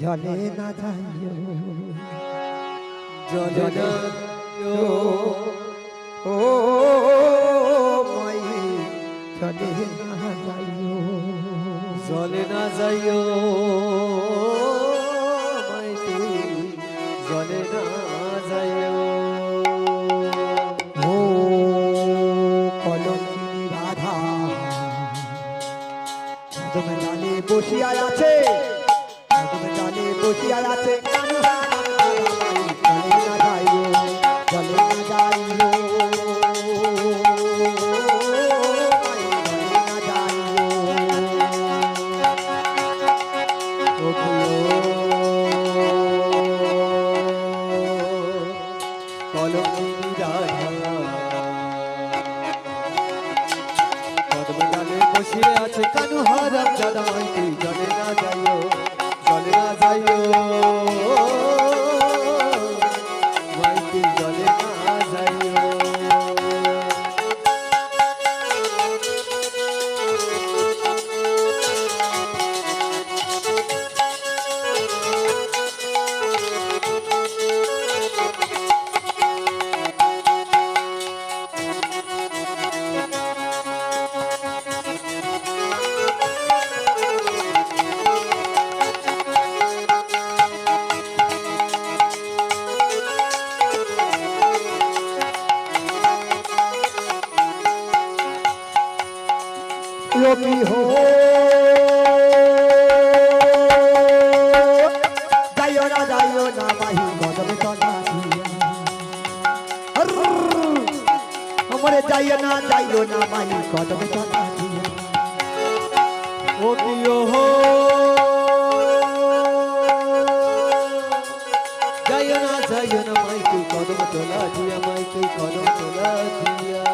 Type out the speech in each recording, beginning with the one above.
জলে না যাইও। জলে ও মাই জলে না যাইও। জলে না যাইও মাই জলে না যাইও। ও কলঙ্কিনী রাধা তুমি জানে বসিয়া আছে। বসিয়া আছে আছে কানু হারাম দাদা লোপি হো। যাইও না যাইও না, মাহি গদবে তনা আমারে যাইও না যাইও না, মাহি গদবে তনা ও কিও হো, যাইও না যাইও না কদম তোলা দিয়া মাইতি কদম তোলা দিয়া।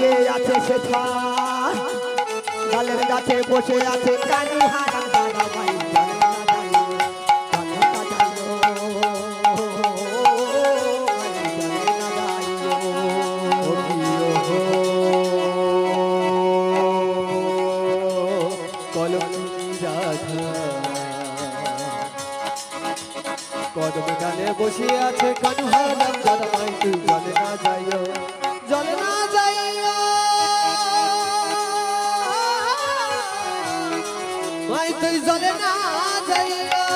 হারিয়ে আছে সে গালের গাছে বসে আছে কানি হারাম দাদা ভাই। জানে না যাইও, জানে না যাইও, মাই তুই জলে না যাইও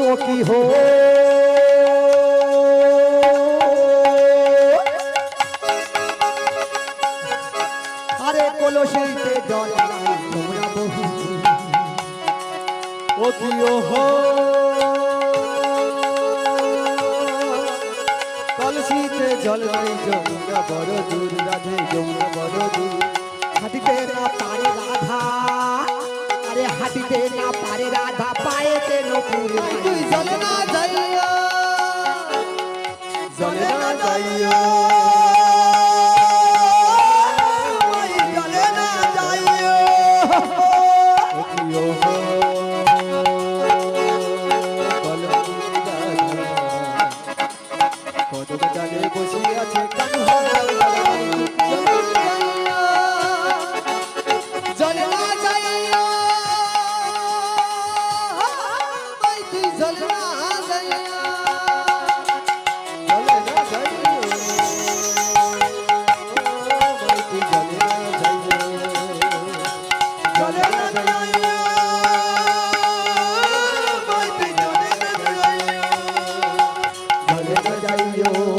ও কি হো? আরে কলসিতে জল নাই তোমরা বহু। ও কি কলসিতে জল বড় দূর, রাধে যমুনা বড় দূর। হাঁটিতে না পারে রাধা। আরে হাঁটিতে না পারে রাধা পায়েতে নপুর তুই জলে না 아유